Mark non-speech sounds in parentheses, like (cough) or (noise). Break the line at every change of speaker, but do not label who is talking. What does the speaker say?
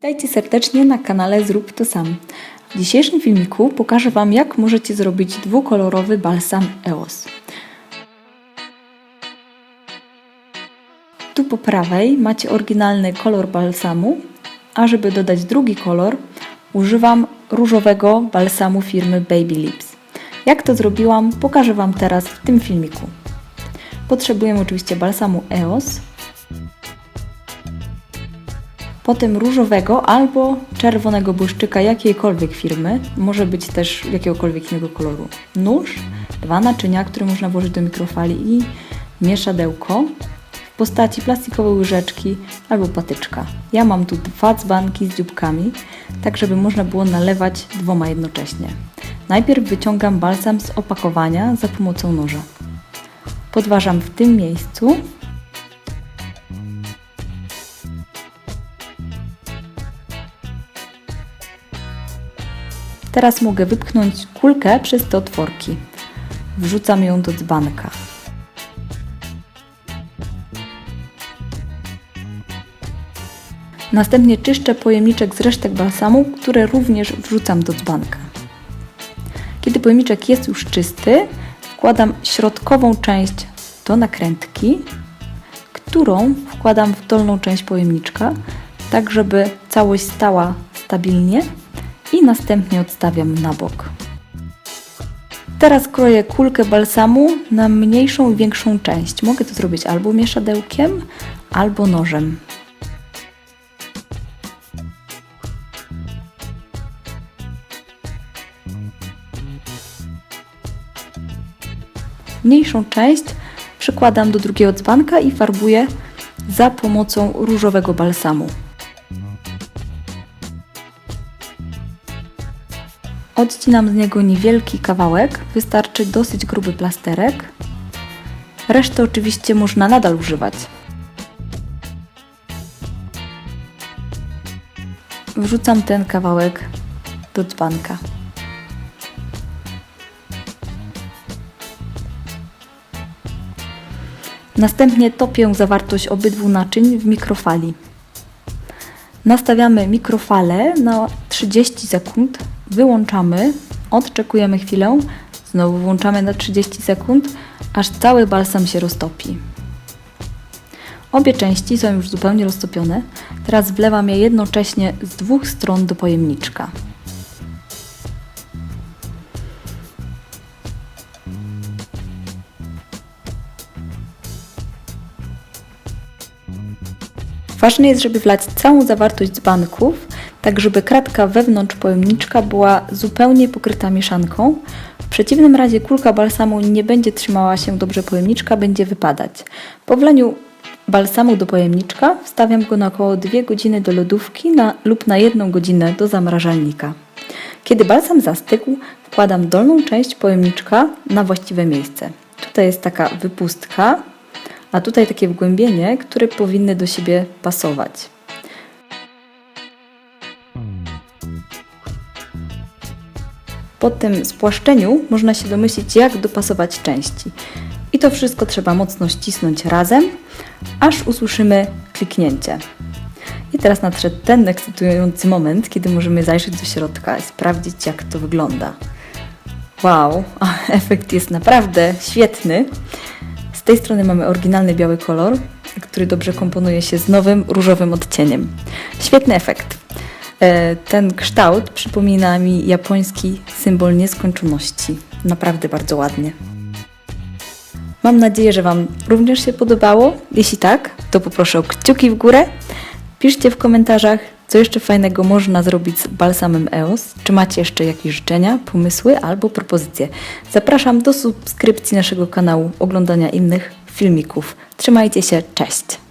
Witajcie serdecznie na kanale Zrób to sam. W dzisiejszym filmiku pokażę Wam, jak możecie zrobić dwukolorowy balsam EOS. Tu po prawej macie oryginalny kolor balsamu, a żeby dodać drugi kolor, używam różowego balsamu firmy Baby Lips. Jak to zrobiłam, pokażę Wam teraz w tym filmiku. Potrzebujemy oczywiście balsamu EOS, potem różowego albo czerwonego błyszczyka jakiejkolwiek firmy, może być też jakiegokolwiek innego koloru. Nóż, dwa naczynia, które można włożyć do mikrofali i mieszadełko w postaci plastikowej łyżeczki albo patyczka. Ja mam tu dwa dzbanki z dzióbkami, tak żeby można było nalewać dwoma jednocześnie. Najpierw wyciągam balsam z opakowania za pomocą noża. Podważam w tym miejscu Teraz mogę wypchnąć kulkę przez te otworki. Wrzucam ją do dzbanka. Następnie czyszczę pojemniczek z resztek balsamu, które również wrzucam do dzbanka. Kiedy pojemniczek jest już czysty, wkładam środkową część do nakrętki, którą wkładam w dolną część pojemniczka, tak żeby całość stała stabilnie i następnie odstawiam na bok. Teraz kroję kulkę balsamu na mniejszą i większą część. Mogę to zrobić albo mieszadełkiem, albo nożem. Mniejszą część przykładam do drugiego dzbanka i farbuję za pomocą różowego balsamu. Odcinam z niego niewielki kawałek, wystarczy dosyć gruby plasterek. Resztę oczywiście można nadal używać. Wrzucam ten kawałek do dzbanka. Następnie topię zawartość obydwu naczyń w mikrofali. Nastawiamy mikrofalę na 30 sekund wyłączamy, odczekujemy chwilę, znowu włączamy na 30 sekund, aż cały balsam się roztopi. Obie części są już zupełnie roztopione. Teraz wlewam je jednocześnie z dwóch stron do pojemniczka. Ważne jest, żeby wlać całą zawartość dzbanków, tak żeby kratka wewnątrz pojemniczka była zupełnie pokryta mieszanką. W przeciwnym razie kulka balsamu nie będzie trzymała się dobrze pojemniczka, będzie wypadać. Po wlaniu balsamu do pojemniczka wstawiam go na około 2 godziny do lodówki na, lub na 1 godzinę do zamrażalnika. Kiedy balsam zastygł, wkładam dolną część pojemniczka na właściwe miejsce. Tutaj jest taka wypustka, a tutaj takie wgłębienie, które powinny do siebie pasować. Po tym spłaszczeniu można się domyślić, jak dopasować części. I to wszystko trzeba mocno ścisnąć razem, aż usłyszymy kliknięcie. I teraz nadszedł ten ekscytujący moment, kiedy możemy zajrzeć do środka i sprawdzić, jak to wygląda. Wow, (laughs) efekt jest naprawdę świetny. Z tej strony mamy oryginalny biały kolor, który dobrze komponuje się z nowym różowym odcieniem. Świetny efekt. E, ten kształt przypomina mi japoński symbol nieskończoności. Naprawdę bardzo ładnie. Mam nadzieję, że Wam również się podobało. Jeśli tak, to poproszę o kciuki w górę. Piszcie w komentarzach, co jeszcze fajnego można zrobić z balsamem EOS. Czy macie jeszcze jakieś życzenia, pomysły albo propozycje? Zapraszam do subskrypcji naszego kanału, oglądania innych filmików. Trzymajcie się, cześć!